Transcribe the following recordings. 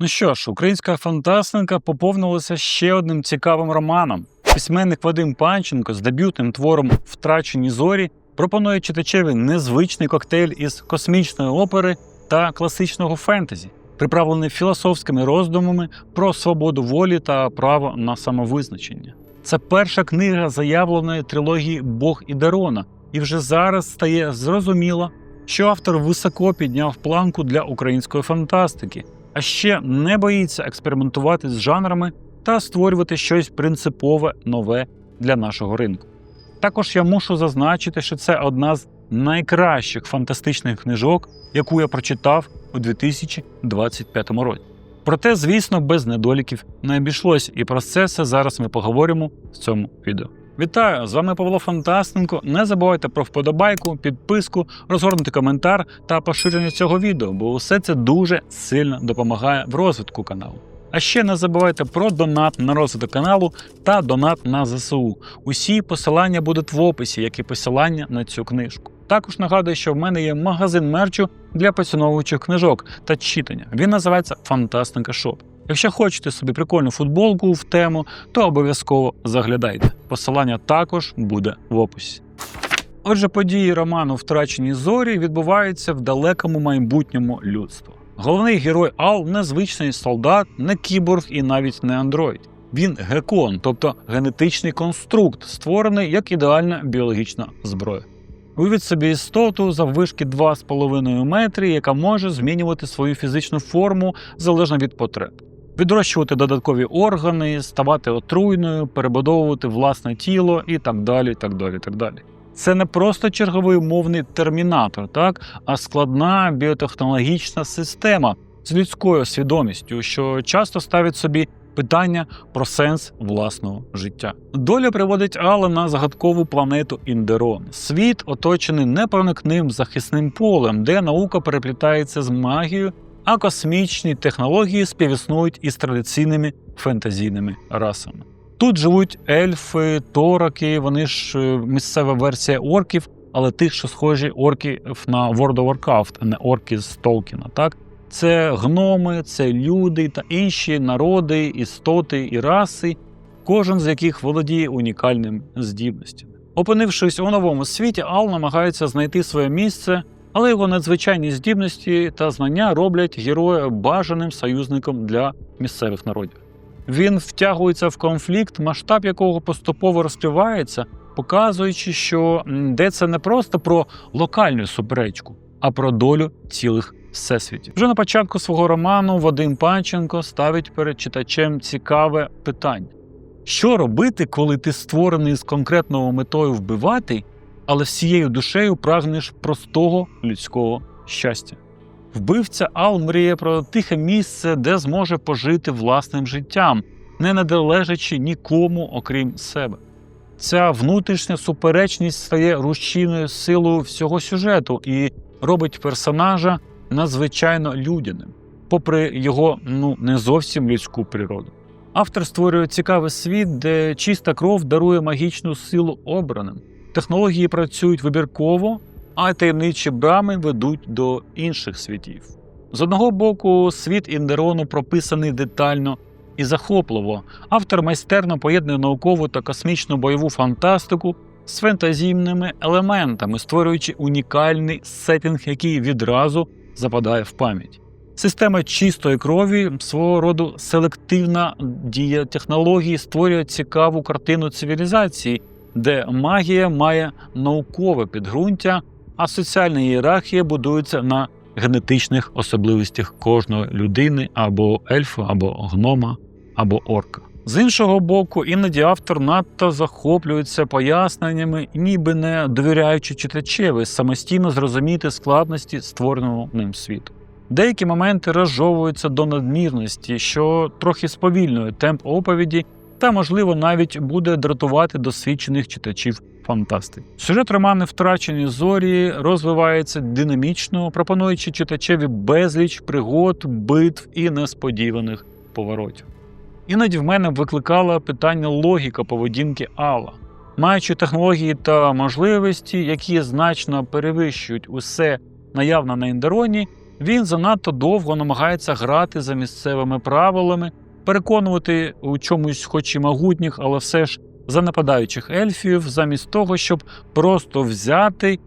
Ну що ж, українська фантастика поповнилася ще одним цікавим романом. Письменник Вадим Панченко з дебютним твором Втрачені зорі пропонує читачеві незвичний коктейль із космічної опери та класичного фентезі, приправлений філософськими роздумами про свободу волі та право на самовизначення. Це перша книга заявленої трилогії Бог і Дерона, і вже зараз стає зрозуміло, що автор високо підняв планку для української фантастики, а ще не боїться експериментувати з жанрами та створювати щось принципове нове для нашого ринку. Також я мушу зазначити, що це одна з найкращих фантастичних книжок, яку я прочитав у 2025 році. Проте, звісно, без недоліків не обійшлось, і про це все зараз ми поговоримо в цьому відео. Вітаю! З вами Павло Фантастенко. Не забувайте про вподобайку, підписку, розгорнути коментар та поширення цього відео, бо усе це дуже сильно допомагає в розвитку каналу. А ще не забувайте про донат на розвиток каналу та донат на ЗСУ. Усі посилання будуть в описі, як і посилання на цю книжку. Також нагадую, що в мене є магазин мерчу для поціновуючих книжок та читання. Він називається Фантастика Шоп. Якщо хочете собі прикольну футболку в тему, то обов'язково заглядайте. Посилання також буде в описі. Отже, події роману Втрачені зорі відбуваються в далекому майбутньому людства. Головний герой Ал незвичний солдат, не кіборг і навіть не андроїд. Він гекон, тобто генетичний конструкт, створений як ідеальна біологічна зброя. Уявіть собі істоту заввишки 2,5 метри, яка може змінювати свою фізичну форму залежно від потреб, відрощувати додаткові органи, ставати отруйною, перебудовувати власне тіло і так далі. так далі, так далі. Це не просто черговий мовний термінатор, так, а складна біотехнологічна система з людською свідомістю, що часто ставить собі питання про сенс власного життя. Доля приводить Алла на загадкову планету Індерон. Світ оточений непроникним захисним полем, де наука переплітається з магією, а космічні технології співіснують із традиційними фентезійними расами. Тут живуть ельфи, тораки, вони ж е, місцева версія орків, але тих, що схожі орки на World of Warcraft, а не орки з Толкіна. Так? Це гноми, це люди та інші народи, істоти і раси, кожен з яких володіє унікальними здібностями. Опинившись у новому світі, Ал намагається знайти своє місце, але його надзвичайні здібності та знання роблять героя бажаним союзником для місцевих народів. Він втягується в конфлікт, масштаб якого поступово розкривається, показуючи, що це не просто про локальну суперечку, а про долю цілих всесвітів. Вже на початку свого роману Вадим Панченко ставить перед читачем цікаве питання: що робити, коли ти створений з конкретною метою вбивати, але всією душею прагнеш простого людського щастя? Вбивця Ал мріє про тихе місце, де зможе пожити власним життям, не належачи нікому, окрім себе. Ця внутрішня суперечність стає рушійною силою всього сюжету і робить персонажа надзвичайно людяним, попри його ну не зовсім людську природу. Автор створює цікавий світ, де чиста кров дарує магічну силу обраним. Технології працюють вибірково, а таємничі брами ведуть до інших світів. З одного боку, світ Індерону прописаний детально і захопливо. Автор майстерно поєднує наукову та космічну бойову фантастику з фентазійними елементами, створюючи унікальний сеттинг, який відразу западає в пам'ять. Система чистої крові, свого роду селективна дія технології створює цікаву картину цивілізації, де магія має наукове підґрунтя, а соціальна ієрархія будується на генетичних особливостях кожної людини або ельфа, або гнома, або орка. З іншого боку, іноді автор надто захоплюється поясненнями, ніби не довіряючи читачеві самостійно зрозуміти складності створеного ним світу. Деякі моменти розжовуються до надмірності, що трохи сповільнює темп оповіді та, можливо, навіть буде дратувати досвідчених читачів фантастики. Сюжет роману Втрачені зорі розвивається динамічно, пропонуючи читачеві безліч пригод, битв і несподіваних поворотів. Іноді в мене викликала питання логіка поведінки Алла. Маючи технології та можливості, які значно перевищують усе наявне на Індероні, Він занадто довго намагається грати за місцевими правилами, переконувати у чомусь, хоч і могутніх, але все ж занападаючих ельфів, замість того, щоб просто взяти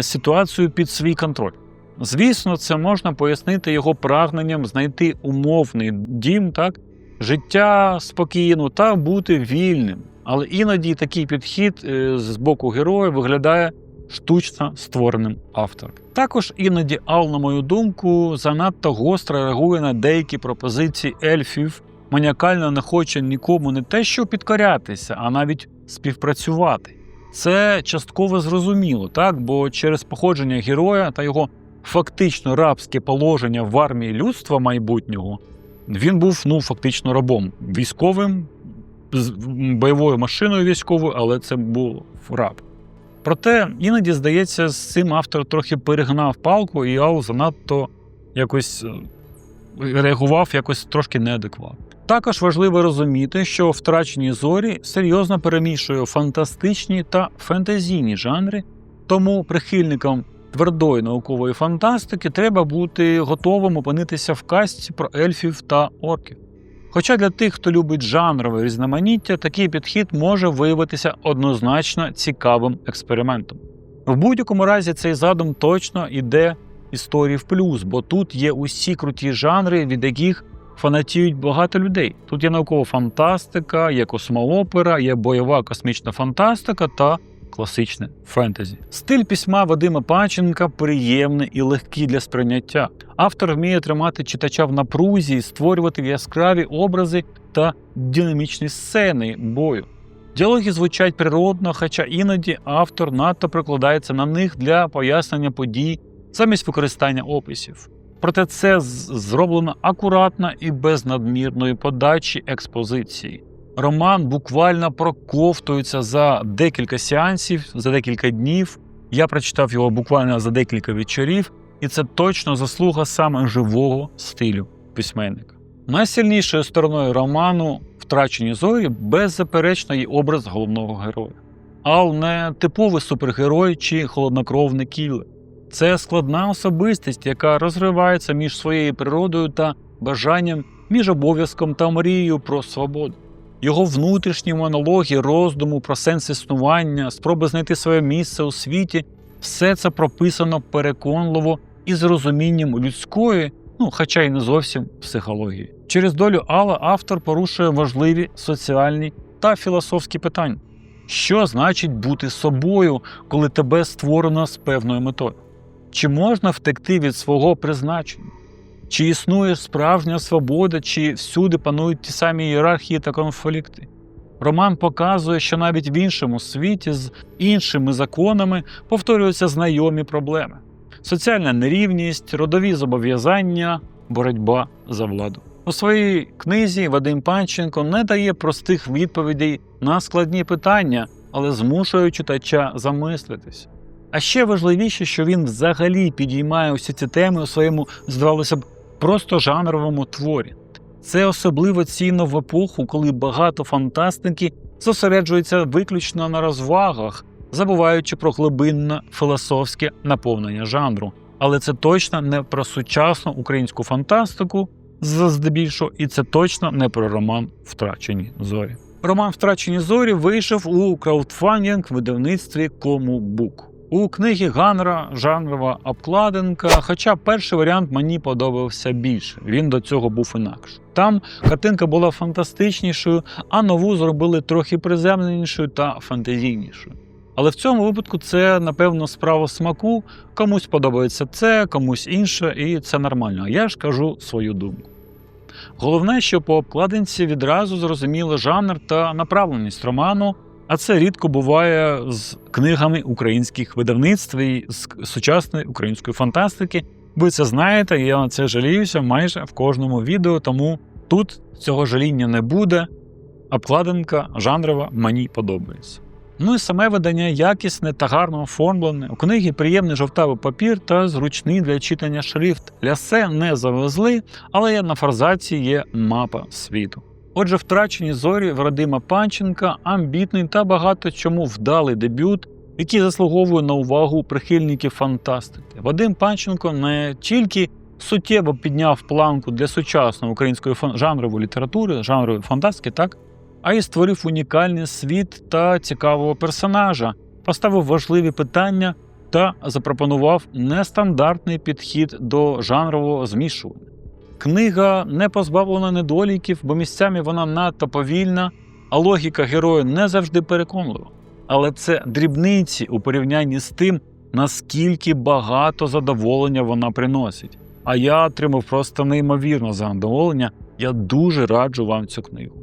ситуацію під свій контроль. Звісно, це можна пояснити його прагненням знайти умовний дім, так, життя спокійно та бути вільним. Але іноді такий підхід е, з боку героя виглядає штучно створеним автором. Також іноді Ал, на мою думку, занадто гостро реагує на деякі пропозиції ельфів, маніакально не хоче нікому не те, що підкорятися, а навіть співпрацювати. Це частково зрозуміло, так? бо через походження героя та його фактично рабське положення в армії людства майбутнього він був ну, фактично рабом військовим, з бойовою машиною військовою, але це був раб. Проте іноді, здається, з цим автор трохи перегнав палку, і Ал занадто якось е, реагував якось трошки неадекватно. Також важливо розуміти, що втрачені зорі серйозно перемішує фантастичні та фентезійні жанри, тому прихильникам твердої наукової фантастики треба бути готовим опинитися в казці про ельфів та орків. Хоча для тих, хто любить жанрове різноманіття, такий підхід може виявитися однозначно цікавим експериментом. В будь-якому разі цей задум точно іде історії в плюс, бо тут є усі круті жанри, від яких фанатіють багато людей. Тут є наукова фантастика, є космоопера, є бойова космічна фантастика та класичне фентезі. Стиль письма Вадима Панченка приємний і легкий для сприйняття. Автор вміє тримати читача в напрузі, створювати яскраві образи та динамічні сцени бою. Діалоги звучать природно, хоча іноді автор надто прикладається на них для пояснення подій замість використання описів. Проте це зроблено акуратно і без надмірної подачі експозиції. Роман буквально проковтується за декілька сеансів, за декілька днів. Я прочитав його буквально за декілька вечорів, і це точно заслуга саме живого стилю письменника. Найсильнішою стороною роману Втрачені зорі беззаперечно є образ головного героя. Ал не типовий супергерой чи холоднокровний кілер. Це складна особистість, яка розривається між своєю природою та бажанням, між обов'язком та мрією про свободу. Його внутрішні монологи, роздуму про сенс існування, спроби знайти своє місце у світі все це прописано переконливо і з розумінням людської, ну хоча й не зовсім психології. Через долю Алла автор порушує важливі соціальні та філософські питання. Що значить бути собою, коли тебе створено з певною метою? Чи можна втекти від свого призначення? Чи існує справжня свобода, чи всюди панують ті самі ієрархії та конфлікти? Роман показує, що навіть в іншому світі з іншими законами повторюються знайомі проблеми: соціальна нерівність, родові зобов'язання, боротьба за владу. У своїй книзі Вадим Панченко не дає простих відповідей на складні питання, але змушує читача замислитись. А ще важливіше, що він взагалі підіймає усі ці теми у своєму, здавалося б, просто жанровому творі. Це особливо цінно в епоху, коли багато фантастики зосереджується виключно на розвагах, забуваючи про глибинне філософське наповнення жанру. Але це точно не про сучасну українську фантастику, здебільшого, і це точно не про роман Втрачені зорі. Роман Втрачені зорі вийшов у краудфандинг видавництві Кому Бук. У книги Ганра жанрова обкладинка, хоча перший варіант мені подобався більше. Він до цього був інакше. Там картинка була фантастичнішою, а нову зробили трохи приземленішою та фантазійнішою. Але в цьому випадку це, напевно, справа смаку. Комусь подобається це, комусь інше, і це нормально. Я ж кажу свою думку. Головне, що по обкладинці відразу зрозуміли жанр та направленість роману, а це рідко буває з книгами українських видавництв і з сучасної української фантастики. Ви це знаєте, я на це жаліюся майже в кожному відео, тому тут цього жаління не буде. Обкладинка жанрова мені подобається. Ну і саме видання якісне та гарно оформлене. У книги приємний жовтавий папір та зручний для читання шрифт. Лясе не завезли, але на форзаці є мапа світу. Отже, втрачені зорі Вадима Панченка амбітний та багато чому вдалий дебют, який заслуговує на увагу прихильників фантастики. Вадим Панченко не тільки суттєво підняв планку для сучасної української жанрової літератури, жанрової фантастики, так? А й створив унікальний світ та цікавого персонажа, поставив важливі питання та запропонував нестандартний підхід до жанрового змішування. Книга не позбавлена недоліків, бо місцями вона надто повільна, а логіка героя не завжди переконлива. Але це дрібниці у порівнянні з тим, наскільки багато задоволення вона приносить. А я отримав просто неймовірне задоволення. Я дуже раджу вам цю книгу.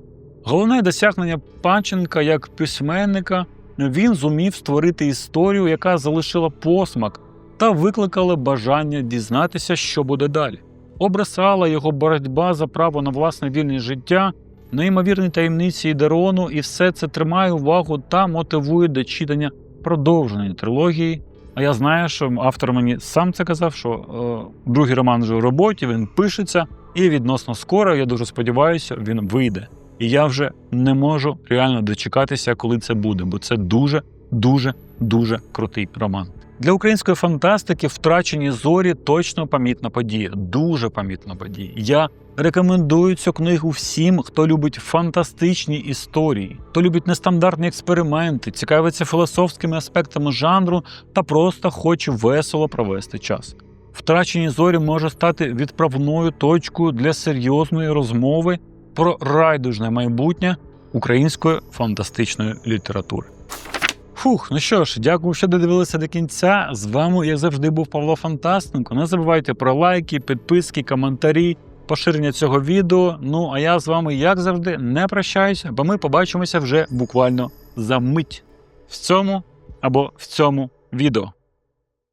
Головне досягнення Панченка як письменника він зумів створити історію, яка залишила посмак та викликала бажання дізнатися, що буде далі. Образ Алла, його боротьба за право на власне вільне життя, неймовірні таємниці Ідерону, і все це тримає увагу та мотивує до читання продовженої трилогії. А я знаю, що автор мені сам це казав, що е, другий роман вже в роботі, він пишеться, і відносно скоро, я дуже сподіваюся, він вийде. І я вже не можу реально дочекатися, коли це буде, бо це дуже, дуже, дуже крутий роман. Для української фантастики втрачені зорі точно помітна подія, дуже помітна подія. Я рекомендую цю книгу всім, хто любить фантастичні історії, хто любить нестандартні експерименти, цікавиться філософськими аспектами жанру та просто хоче весело провести час. Втрачені зорі може стати відправною точкою для серйозної розмови про райдужне майбутнє української фантастичної літератури. Фух, ну що ж, дякую, що додивилися до кінця. З вами, як завжди, був Павло Фантастенко. Не забувайте про лайки, підписки, коментарі, поширення цього відео. Ну а я з вами, як завжди, не прощаюся, бо ми побачимося вже буквально за мить в цьому або в цьому відео.